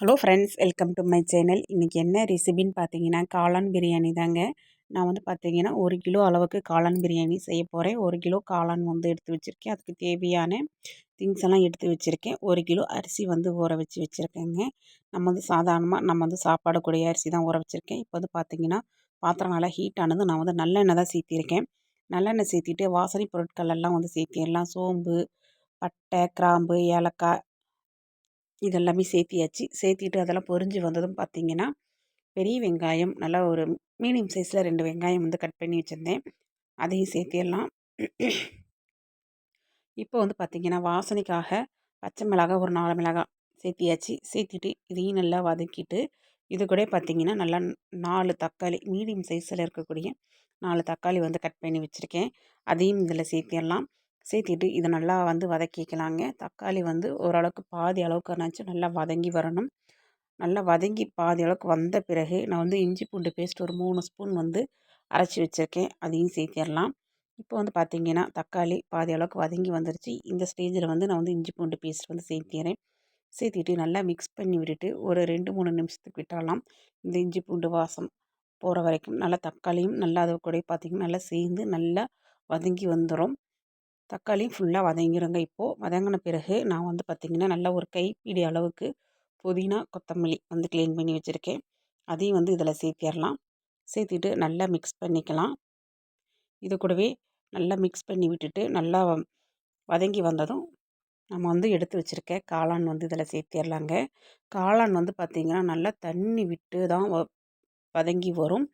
Hello friends welcome to my channel இன்றைக்கி என்ன ரெசிபின்னு பார்த்தீங்கன்னா காளான் பிரியாணி தாங்க. நான் வந்து பார்த்தீங்கன்னா ஒரு கிலோ அளவுக்கு காளான் பிரியாணி செய்ய போகிறேன் ஒரு கிலோ காளான் வந்து எடுத்து வச்சுருக்கேன். அதுக்கு தேவையான திங்ஸ் எல்லாம் எடுத்து வச்சுருக்கேன். ஒரு கிலோ அரிசி வந்து ஊற வச்சு வச்சுருக்கேங்க. நம்ம வந்து சாதாரணமாக நம்ம வந்து சாப்பாடுக்கூடிய அரிசி தான் ஊற வச்சுருக்கேன். இப்போ வந்து பார்த்திங்கன்னா பாத்திரம் நல்லா ஹீட் ஆனது நான் வந்து நல்லெண்ணெய் தான் சேர்த்திருக்கேன். நல்லெண்ணெய் சேர்த்திட்டு வாசனை பொருட்கள் எல்லாம் வந்து சேர்த்திடலாம் சோம்பு பட்டை கிராம்பு ஏலக்காய் இதெல்லாமே சேர்த்தியாச்சு. சேர்த்திட்டு அதெல்லாம் பொரிஞ்சு வந்ததும் பார்த்திங்கன்னா பெரிய வெங்காயம் நல்லா ஒரு மீடியம் சைஸில் ரெண்டு வெங்காயம் வந்து கட் பண்ணி வச்சுருந்தேன். அதையும் சேர்த்திடலாம். இப்போ வந்து பார்த்திங்கன்னா வாசனைக்காக பச்சை மிளகாய் ஒரு நாலு மிளகாய் சேர்த்தியாச்சு. சேர்த்திட்டு இதையும் நல்லா வதக்கிட்டு இது கூட பார்த்திங்கன்னா நல்லா நாலு தக்காளி மீடியம் சைஸில் இருக்கக்கூடிய நாலு தக்காளி வந்து கட் பண்ணி வச்சுருக்கேன். அதையும் இதில் சேர்த்திடலாம். சேர்த்திட்டு இதை நல்லா வந்து வதக்கிக்கலாங்க தக்காளி வந்து ஓரளவுக்கு பாதி அளவுக்கு நினச்சி நல்லா வதங்கி வரணும். நல்லா வதங்கி பாதி அளவுக்கு வந்த பிறகு நான் வந்து இஞ்சி பூண்டு பேஸ்ட் ஒரு மூணு ஸ்பூன் வந்து அரைச்சி வச்சுருக்கேன். அதையும் சேர்த்திடலாம். இப்போ வந்து பார்த்திங்கன்னா தக்காளி பாதி அளவுக்கு வதங்கி வந்துருச்சு. இந்த ஸ்டேஜில் வந்து நான் வந்து இஞ்சி பூண்டு பேஸ்ட் வந்து சேர்த்திறேன். சேர்த்திட்டு நல்லா மிக்ஸ் பண்ணி விட்டுட்டு ஒரு ரெண்டு மூணு நிமிஷத்துக்கு விட்டாலாம் இந்த இஞ்சி பூண்டு வாசம் போகிற வரைக்கும். நல்லா தக்காளியும் நல்லா அது கூட பார்த்திங்கன்னா நல்லா சேர்ந்து நல்லா வதங்கி வந்துடும் தக்காளி ஃபுல்லாக வதங்கிடுங்க இப்போது வதங்கின பிறகு நான் வந்து பார்த்திங்கன்னா நல்லா ஒரு கைப்பிடி அளவுக்கு புதினா கொத்தமல்லி வந்து க்ளீன் பண்ணி வச்சுருக்கேன். அதையும் வந்து இதில் சேர்த்திடலாம் சேர்த்திட்டு நல்லா மிக்ஸ் பண்ணிக்கலாம். இது கூடவே நல்லா மிக்ஸ் பண்ணி விட்டுட்டு நல்லா வதங்கி வந்ததும் நம்ம வந்து எடுத்து வச்சுருக்க காளான் வந்து இதில் சேர்த்திடலாங்க காளான் வந்து பார்த்திங்கன்னா நல்லா தண்ணி விட்டு தான் வதங்கி வரும்.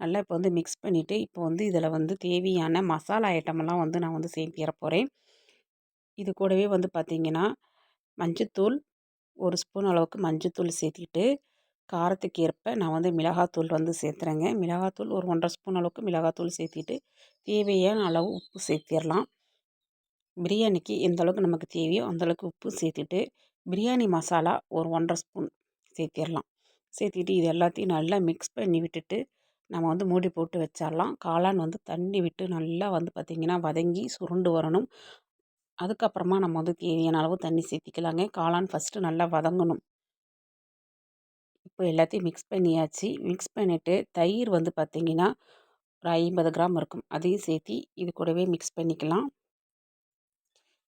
நல்லா இப்போ வந்து மிக்ஸ் பண்ணிவிட்டு இப்போ வந்து இதில் வந்து தேவையான மசாலா ஐட்டமெல்லாம் வந்து நான் வந்து சேர்த்திற போகிறேன் இது கூடவே வந்து பார்த்திங்கன்னா மஞ்சத்தூள் ஒரு ஸ்பூன் அளவுக்கு மஞ்சத்தூள் சேர்த்திட்டு காரத்துக்கு ஏற்ப நான் வந்து மிளகாத்தூள் வந்து சேர்த்துறேங்க. மிளகாத்தூள் ஒரு ஒன்றரை ஸ்பூன் அளவுக்கு மிளகாத்தூள் சேர்த்திட்டு தேவையான அளவு உப்பு சேர்த்திடலாம் பிரியாணிக்கு எந்த அளவுக்கு நமக்கு தேவையோ அந்தளவுக்கு உப்பு சேர்த்துட்டு பிரியாணி மசாலா ஒரு ஒன்றரை ஸ்பூன் சேர்த்திடலாம் சேர்த்திட்டு இது எல்லாத்தையும் நல்லா மிக்ஸ் பண்ணி விட்டுட்டு நம்ம வந்து மூடி போட்டு வச்சிடலாம் காளான் வந்து தண்ணி விட்டு நல்லா வந்து பார்த்திங்கன்னா வதங்கி சுருண்டு வரணும். அதுக்கப்புறமா நம்ம வந்து தேவையான அளவு தண்ணி சேர்த்திக்கலாங்க. காளான் ஃபஸ்ட்டு நல்லா வதங்கணும். இப்போ எல்லாத்தையும் மிக்ஸ் பண்ணியாச்சு. மிக்ஸ் பண்ணிவிட்டு தயிர் வந்து பார்த்திங்கன்னா ஒரு ஐம்பது கிராம் இருக்கும். அதையும் சேர்த்தி இது கூடவே மிக்ஸ் பண்ணிக்கலாம்.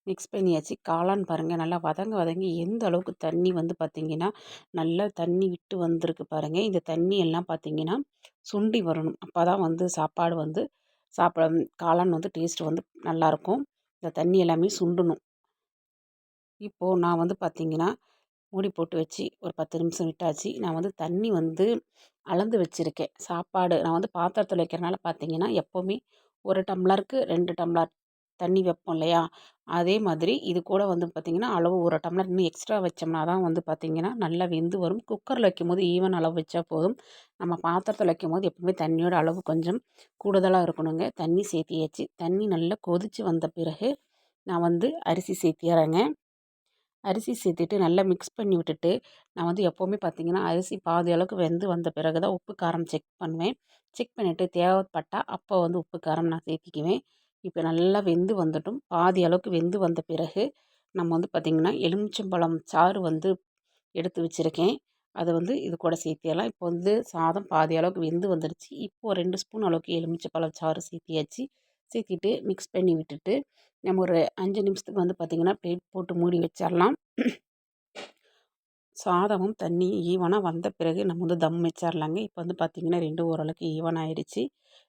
மிக்ஸ் பண்ணியாச்சு. காளான் பாருங்கள் நல்லா வதங்க வதங்கி எந்த அளவுக்கு தண்ணி வந்து பார்த்திங்கன்னா நல்லா தண்ணி விட்டு வந்திருக்கு பாருங்கள் இந்த தண்ணி எல்லாம் பார்த்திங்கன்னா சுண்டி வரணும். அப்போ தான் வந்து சாப்பாடு வந்து சாப்பிட காளான் வந்து டேஸ்ட் வந்து நல்லாயிருக்கும் இந்த தண்ணி எல்லாமே சுண்டணும். இப்போது நான் வந்து பார்த்திங்கன்னா மூடி போட்டு வச்சு ஒரு பத்து நிமிஷம் விட்டாச்சு. நான் வந்து தண்ணி வந்து அளந்து வச்சுருக்கேன். சாப்பாடு நான் வந்து பாத்திரத்தில் வைக்கிறனால பார்த்திங்கன்னா எப்போவுமே ஒரு டம்ளருக்கு ரெண்டு டம்ளர் தண்ணி வைப்போம் இல்லையா? அதே மாதிரி இது கூட வந்து பார்த்திங்கன்னா அளவு ஒரு டம்ளர் இன்னும் எக்ஸ்ட்ரா வச்சோம்னா தான் வந்து பார்த்திங்கன்னா நல்லா வெந்து வரும். குக்கரில் வைக்கும்போது ஈவன் அளவு வச்சா போதும். நம்ம பாத்திரத்தில் வைக்கும்போது எப்பவுமே தண்ணியோட அளவு கொஞ்சம் கூடுதலாக இருக்கணுங்க. தண்ணி சேர்த்தியாச்சு. தண்ணி நல்லா கொதித்து வந்த பிறகு நான் வந்து அரிசி சேர்த்திறேங்க. அரிசி சேர்த்துட்டு நல்லா மிக்ஸ் பண்ணி விட்டுட்டு நான் வந்து எப்போவுமே பார்த்திங்கன்னா அரிசி பாதி அளவுக்கு வெந்து வந்த பிறகு தான் உப்பு காரம் செக் பண்ணுவேன். செக் பண்ணிவிட்டு தேவைப்பட்டால் அப்போ வந்து உப்பு காரம் நான் சேர்த்திக்குவேன். இப்போ நல்லா வெந்து வந்துட்டும். பாதி அளவுக்கு வெந்து வந்த பிறகு நம்ம வந்து பார்த்திங்கன்னா எலுமிச்சம்பழம் சாறு வந்து எடுத்து வச்சுருக்கேன். அதை வந்து இது கூட சேர்த்திடலாம். இப்போ வந்து சாதம் பாதி அளவுக்கு வெந்து வந்துடுச்சு. இப்போது ரெண்டு ஸ்பூன் அளவுக்கு எலுமிச்சம்பழம் சாறு சேர்த்தியாச்சு. சேர்த்திட்டு மிக்ஸ் பண்ணி விட்டுட்டு நம்ம ஒரு அஞ்சு நிமிஷத்துக்கு வந்து பார்த்திங்கன்னா பிளேட் போட்டு மூடி வச்சிடலாம். சாதமும் தண்ணி ஈவனாக வந்த பிறகு நம்ம வந்து தம் வச்சிடலாங்க இப்போ வந்து பார்த்திங்கன்னா ரெண்டும் ஓரளவுக்கு ஈவன் ஆயிடுச்சு.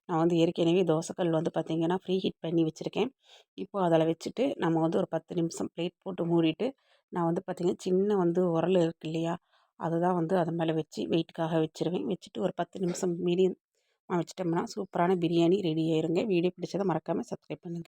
நான் வந்து ஏற்கனவே தோசைக்கல் வந்து பார்த்திங்கன்னா ஃப்ரீ ஹீட் பண்ணி வச்சுருக்கேன். இப்போது அதில் வச்சுட்டு நம்ம வந்து ஒரு பத்து நிமிஷம் பிளேட் போட்டு மூடிட்டு நான் வந்து பார்த்திங்கன்னா சின்ன வந்து உரல் இருக்கு இல்லையா அதுதான் வந்து அது மேலே வச்சு வெயிட்டுக்காக வச்சுருவேன். வச்சுட்டு ஒரு பத்து நிமிஷம் மீடியம் வச்சிட்டோம்னா சூப்பரான பிரியாணி ரெடி ஆயிருங்க. வீடியோ பிடிச்சதை மறக்காமல் சப்ஸ்கிரைப் பண்ணுங்கள்